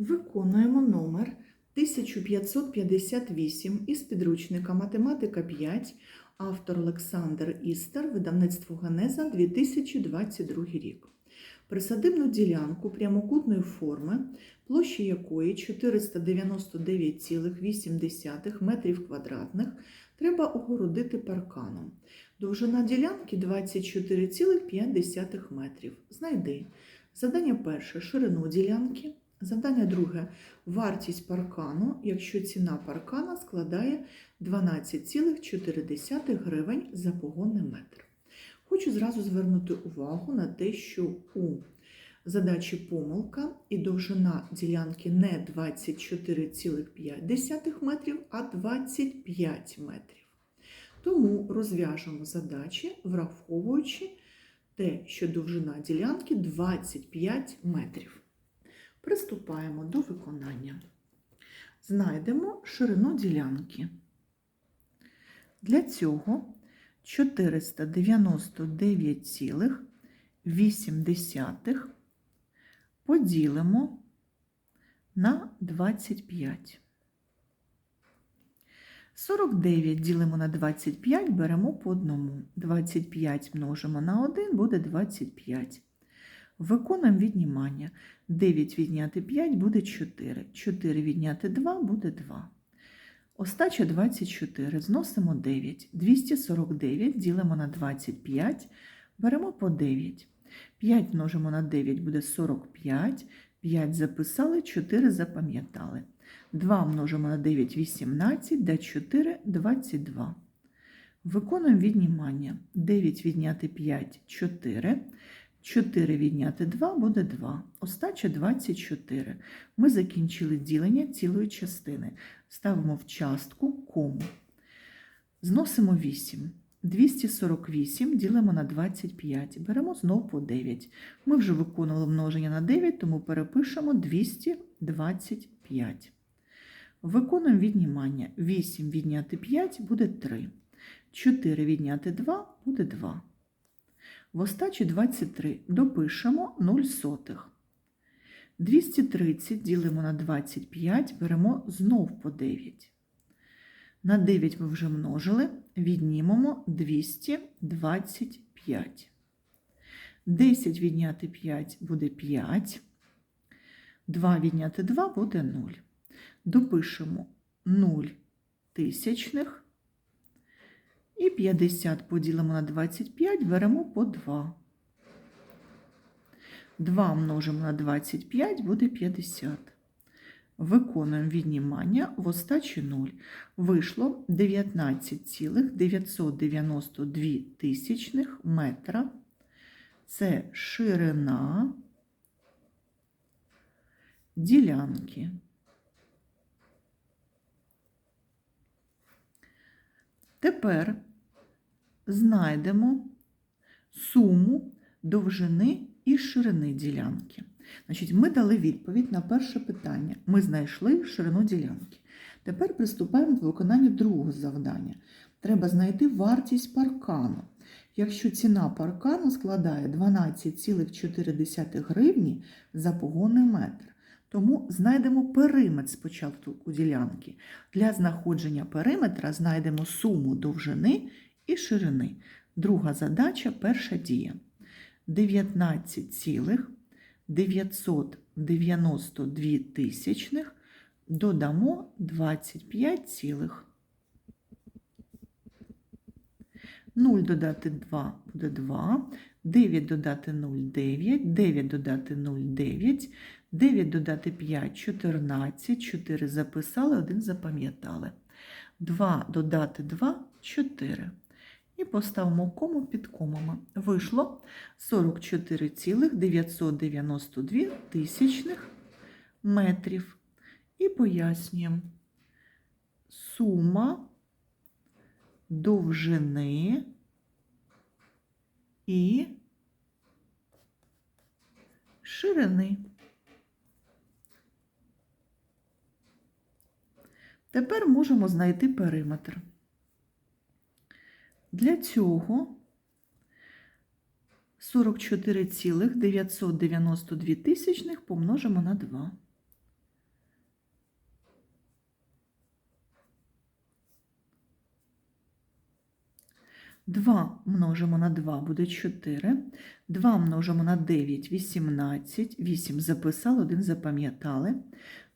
Виконуємо номер 1558 із підручника Математика 5, автор Олександр Істер, видавництво Генеза 2022 рік. Присадибну ділянку прямокутної форми, площа якої 499,8 метрів квадратних, треба огородити парканом. Довжина ділянки 24,5 метрів. Знайди. Завдання перше ширину ділянки. Завдання друге вартість паркану, якщо ціна паркана складає 12,4 гривень за погонний метр. Хочу зразу звернути увагу на те, що у задачі помилка і довжина ділянки не 24,5 метрів, а 25 метрів. Тому розв'яжемо задачі, враховуючи те, що довжина ділянки 25 метрів. Приступаємо до виконання. Знайдемо ширину ділянки. Для цього 499,8 поділимо на 25. 49 ділимо на 25, беремо по одному. 25 множимо на 1, буде 25. Виконуємо віднімання. 9 відняти 5 буде 4. 4 відняти 2 буде 2. Остача 24. Зносимо 9. 249 ділимо на 25, беремо по 9. 5 множимо на 9 буде 45. 5 записали, 4 запам'ятали. 2 множимо на 9 18, да 4 22. Виконуємо віднімання. 9 відняти 5 4. 4 відняти 2 буде 2. Остача 24. Ми закінчили ділення цілої частини. Ставимо в частку кому. Зносимо 8. 248 ділимо на 25. Беремо знову по 9. Ми вже виконували множення на 9, тому перепишемо 225. Виконуємо віднімання. 8 відняти 5 буде 3. 4 відняти 2 буде 2. В остачі 23 допишемо 0 сотих. 230 ділимо на 25, беремо знов по 9. На 9 ми вже множили, віднімемо 225. 10 відняти 5 буде 5. 2 відняти 2 буде 0. Допишемо 0 тисячних. І 50 поділимо на 25, беремо по 2. 2 множимо на 25 буде 50. Виконуємо віднімання в остачі 0. Вийшло 19,992 тисячних метра. Це ширина ділянки. Тепер знайдемо суму довжини і ширини ділянки. Значить, Ми дали відповідь на перше питання. Ми знайшли ширину ділянки. Тепер приступаємо до виконання другого завдання. Треба знайти вартість паркану. Якщо ціна паркану складає 12,4 гривні за погонний метр, тому знайдемо периметр спочатку ділянки. Для знаходження периметра знайдемо суму довжини і ширини. Друга задача перша дія. 19,992 тисячних додамо 25, цілих. 0 додати 2 буде 2, 9 додати 0 9, 9 додати 0 9, 9 додати 5 14, 4 записали, 1 запам'ятали. 2 додати 2 4. І поставимо кому під комами. Вийшло 44,992 тисячних метрів. І пояснюємо сума довжини і ширини. Тепер можемо знайти периметр. Для цього 44,992 тисячних помножимо на 2. 2 множимо на 2 буде 4. 2 множимо на 9 18. 8 записали, 1 запам'ятали.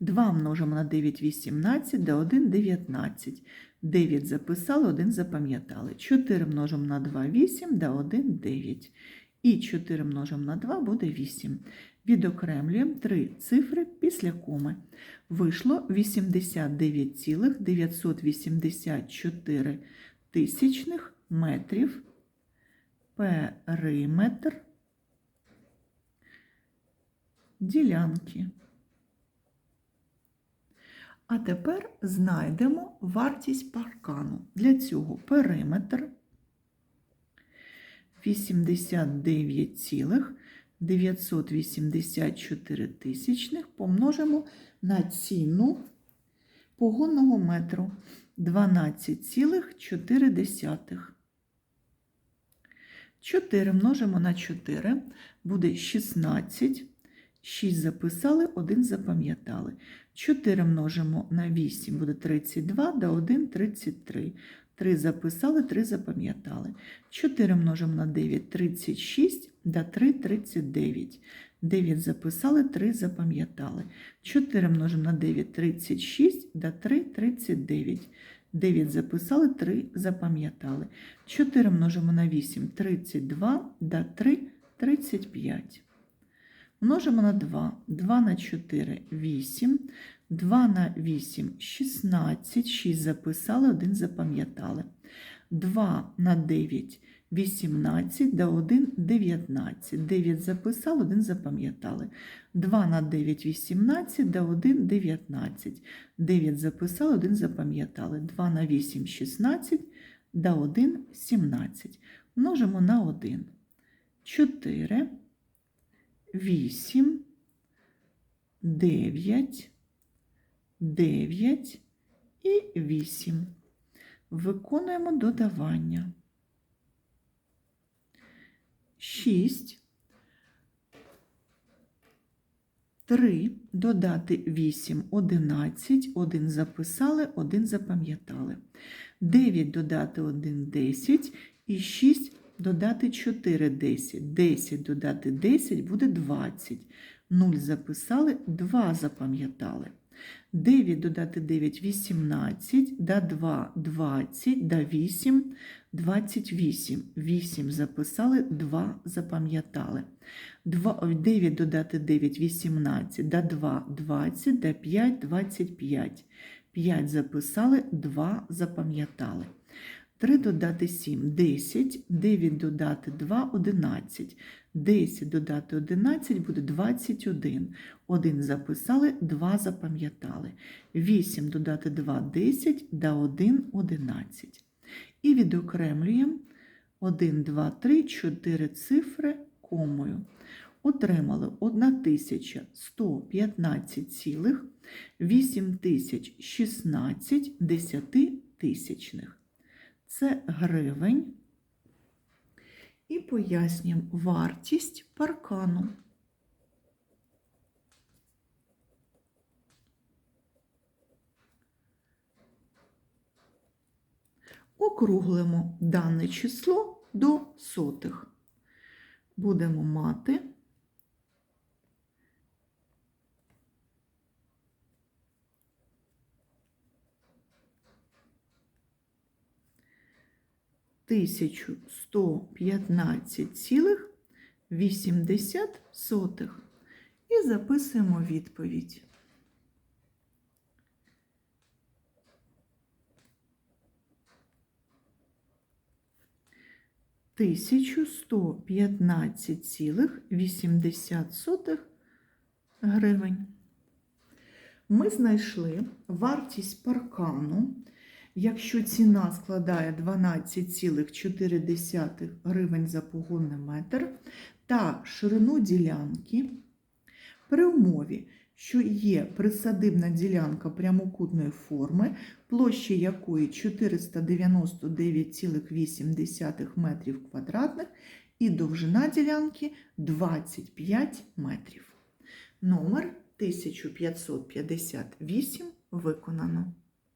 2 множимо на 9 18, да 1 19. 9 записали, 1 запам'ятали. 4 множимо на 2 8, да 1 9. І 4 множимо на 2 буде 8. Відокремлюємо три цифри після коми. Вийшло 89,984 тисячних метрів периметр ділянки. А тепер знайдемо вартість паркану. Для цього периметр 89,984 тисячних помножимо на ціну погонного метру 12,4. 4 множимо на 4 буде 16. 6 записали, 1 запам'ятали. 4 множимо на 8 буде 32, да 1 33. 3 записали, 3 запам'ятали. 4 множимо на 9 36, да 3 39. 9 записали, 3 запам'ятали. 4 множимо на 9 36, да 3 39. 9 записали, 3 запам'ятали. 4 множимо на 8 32, да 3 35. Множимо на 2. 2 на 4 8. 2 на 8 16. 6 записали, 1 запам'ятали. 2 на 9 18, да 1 19. 9 записали, 1 запам'ятали. 2 на 9 18, да 1 19. 9 записали, 1 запам'ятали. 2 на 8 16, да 1 17. Множимо на 1. 4 8, 9, 9 і 8. Виконуємо додавання. 6, 3, додати 8, 11, 1 записали, 1 запам'ятали. 9 додати 1, 10 і 6 додати 4 10. 10 додати 10 буде 20. 0 записали, 2 запам'ятали. 9 додати 9 18, да 2 20, да 8 28. 8 записали, 2 запам'ятали. 9 додати 9 18, да 2 20, да 5 25. 5 записали, 2 запам'ятали. 3 додати 7 10, 9 додати 2 11. 10 додати 11 буде 21. 1 записали, 2 запам'ятали. 8 додати 2 10, да 1 11. І відокремлюємо 1, 2, 3, 4 цифри комою. Отримали 1115,8016 десятитисячних. Це гривень. І пояснюємо вартість паркану. Округлимо дане число до сотих. Будемо мати тисячу сто п'ятнадцять цілих вісімдесят сотих. І записуємо відповідь. Тисячу сто п'ятнадцять цілих вісімдесят сотих гривень. Ми знайшли вартість паркану. Якщо ціна складає 12,4 гривень за погонний метр та ширину ділянки при умові, що є присадибна ділянка прямокутної форми, площа якої 499,8 метрів квадратних і довжина ділянки 25 метрів. Номер 1558 виконано.